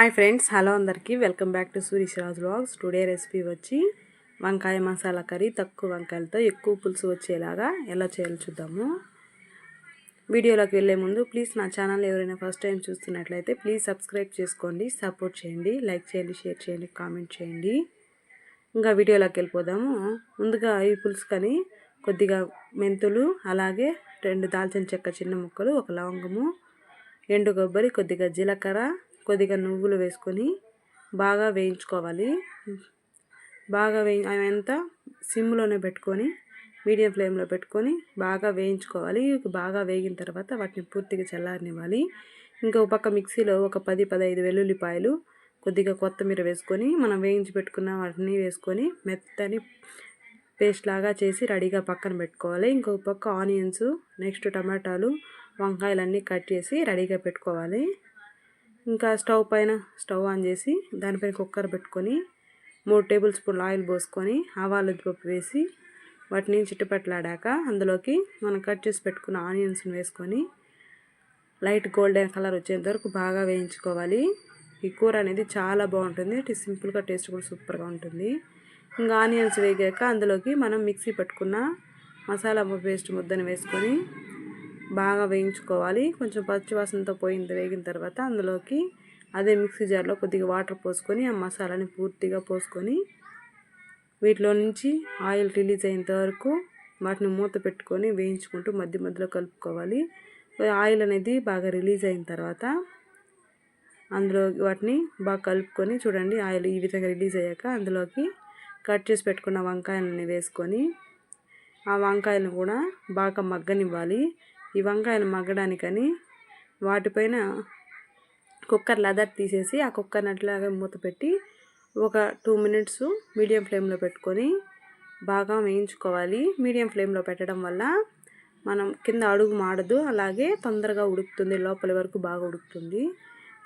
Hi friends hello అందరికీ. Welcome back to Surishraj blogs today recipe వచ్చి వంకాయ masala curry తక్కువ వంకాయలతో ఎక్కువ పులుసు వచ్చేలాగా ఎలా చేయాలో చూద్దాము. వీడియోలోకి వెళ్ళే ముందు ప్లీజ్ నా ఛానల్ ఎవరైనా ఫస్ట్ టైం చూస్తున్నట్లయితే ప్లీజ్ సబ్స్క్రైబ్ చేసుకోండి సపోర్ట్ చేయండి లైక్ చేయండి షేర్ చేయండి కామెంట్ చేయండి. ఇంకా వీడియోలోకి వెళ్ళిపోదాము. ముందుగా ఈ పులుసు కానీ కొద్దిగా మెంతులు అలాగే రెండు దాల్చిన చెక్క చిన్న ముక్కలు ఒక లవంగము ఎండు కొబ్బరి కొద్దిగా జీలకర్ర కొద్దిగా నువ్వులు వేసుకొని బాగా వేయించుకోవాలి. బాగా వేయి అవంతా సిమ్లోనే పెట్టుకొని మీడియం ఫ్లేమ్లో పెట్టుకొని బాగా వేయించుకోవాలి. బాగా వేగిన తర్వాత వాటిని పూర్తిగా చల్లారనివ్వాలి. ఇంకో పక్క మిక్సీలో ఒక పది పదహైదు వెల్లుల్లిపాయలు కొద్దిగా కొత్తిమీర వేసుకొని మనం వేయించి పెట్టుకున్న వాటిని వేసుకొని మెత్తని పేస్ట్ లాగా చేసి రెడీగా పక్కన పెట్టుకోవాలి. ఇంకొక పక్క ఆనియన్స్ నెక్స్ట్ టమాటాలు వంకాయలన్నీ కట్ చేసి రెడీగా పెట్టుకోవాలి. ఇంకా స్టవ్ పైన స్టవ్ ఆన్ చేసి దానిపైన కుక్కర్ పెట్టుకొని మూడు టేబుల్ స్పూన్లు ఆయిల్ పోసుకొని ఆవాలు పప్పు వేసి వాటిని చిట్టుపట్లాడాక అందులోకి మనం కట్ చేసి పెట్టుకున్న ఆనియన్స్ని వేసుకొని లైట్ గోల్డెన్ కలర్ వచ్చేంత వరకు బాగా వేయించుకోవాలి. ఈ కూర అనేది చాలా బాగుంటుంది. సింపుల్గా టేస్ట్ కూడా సూపర్గా ఉంటుంది. ఇంకా ఆనియన్స్ వేగాక అందులోకి మనం మిక్సీ పెట్టుకున్న మసాలా పేస్ట్ ముద్దని వేసుకొని బాగా వేయించుకోవాలి. కొంచెం పచ్చివాసనతో పోయిన వేగిన తర్వాత అందులోకి అదే మిక్సీ జార్లో కొద్దిగా వాటర్ పోసుకొని ఆ మసాలాని పూర్తిగా పోసుకొని వీటిలో నుంచి ఆయిల్ రిలీజ్ అయ్యేంత వరకు వాటిని మూత పెట్టుకొని వేయించుకుంటూ మధ్య మధ్యలో కలుపుకోవాలి. ఆయిల్ అనేది బాగా రిలీజ్ అయిన తర్వాత అందులో వాటిని బాగా కలుపుకొని చూడండి ఆయిల్ ఈ విధంగా రిలీజ్ అయ్యాక అందులోకి కట్ చేసి పెట్టుకున్న వంకాయలని వేసుకొని ఆ వంకాయలను కూడా బాగా మగ్గనివ్వాలి. ఈ వంకాయలు మగ్గడానికని వాటిపైన కుక్కర్ లదర్ తీసేసి ఆ కుక్కర్ అట్లాగే మూత పెట్టి ఒక టూ మినిట్స్ మీడియం ఫ్లేమ్లో పెట్టుకొని బాగా వేయించుకోవాలి. మీడియం ఫ్లేమ్లో పెట్టడం వల్ల మనం కింద అడుగు మాడదు అలాగే తొందరగా ఉడుకుతుంది లోపలి వరకు బాగా ఉడుకుతుంది.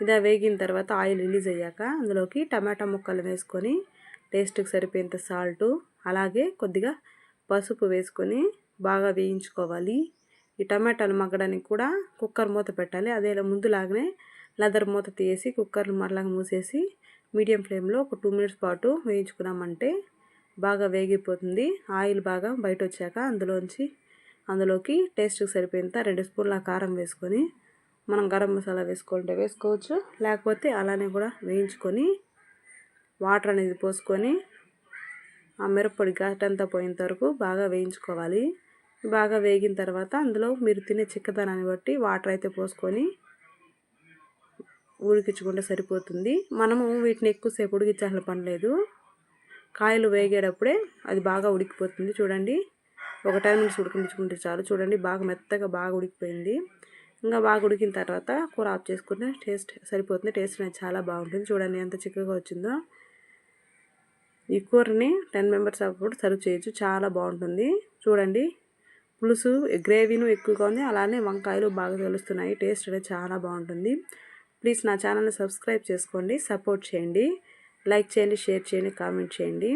ఇదా వేగిన తర్వాత ఆయిల్ రిలీజ్ అయ్యాక అందులోకి టమాటా ముక్కలు వేసుకొని టేస్ట్కి సరిపోయేంత సాల్టు అలాగే కొద్దిగా పసుపు వేసుకొని బాగా వేయించుకోవాలి. ఈ టమాటాలు మగ్గడానికి కూడా కుక్కర్ మూత పెట్టాలి. అదే ముందులాగానే లెదర్ మూత తీసి కుక్కర్ మరలాగా మూసేసి మీడియం ఫ్లేమ్లో ఒక టూ మినిట్స్ పాటు వేయించుకున్నామంటే బాగా వేగిపోతుంది. ఆయిల్ బాగా బయట వచ్చాక అందులోంచి అందులోకి టేస్ట్కి సరిపోయేంత రెండు స్పూన్ల కారం వేసుకొని మనం గరం మసాలా వేసుకుంటే వేసుకోవచ్చు. లేకపోతే అలానే కూడా వేయించుకొని వాటర్ అనేది పోసుకొని ఆ మిరప్పొడి ఘాటంతా పోయేంత వరకు బాగా వేయించుకోవాలి. బాగా వేగిన తర్వాత అందులో మీరు తినే చిక్కదనాన్ని బట్టి వాటర్ అయితే పోసుకొని ఉడికించుకుంటే సరిపోతుంది. మనము వీటిని ఎక్కువసేపు ఉడికించాల్సిన పని లేదు. కాయలు వేగేటప్పుడే అది బాగా ఉడికిపోతుంది. చూడండి ఒక టైం నుంచి ఉడికించుకుంటే చాలు. చూడండి బాగా మెత్తగా బాగా ఉడికిపోయింది. ఇంకా బాగా ఉడికిన తర్వాత కూర ఆఫ్ చేసుకుంటే టేస్ట్ సరిపోతుంది. టేస్ట్ అనేది చాలా బాగుంటుంది. చూడండి ఎంత చిక్కగా వచ్చిందో. ఈ కూరని టెన్ మెంబర్స్ అప్పుడు సర్వ్ చేయొచ్చు. చాలా బాగుంటుంది. చూడండి పులుసు గ్రేవీను ఎక్కువగా ఉంది. అలానే వంకాయలు బాగా తెలుస్తున్నాయి. టేస్ట్ అనేది చాలా బాగుంటుంది. ప్లీజ్ నా ఛానల్ని సబ్స్క్రైబ్ చేసుకోండి. సపోర్ట్ చేయండి. లైక్ చేయండి షేర్ చేయండి కామెంట్ చేయండి.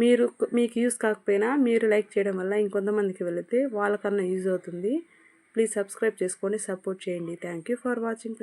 మీరు మీకు యూస్ కాకపోయినా మీరు లైక్ చేయడం వల్ల ఇంకొంతమందికి వెళితే వాళ్ళకన్నా యూజ్ అవుతుంది. ప్లీజ్ సబ్స్క్రైబ్ చేసుకోండి సపోర్ట్ చేయండి. Thank you for watching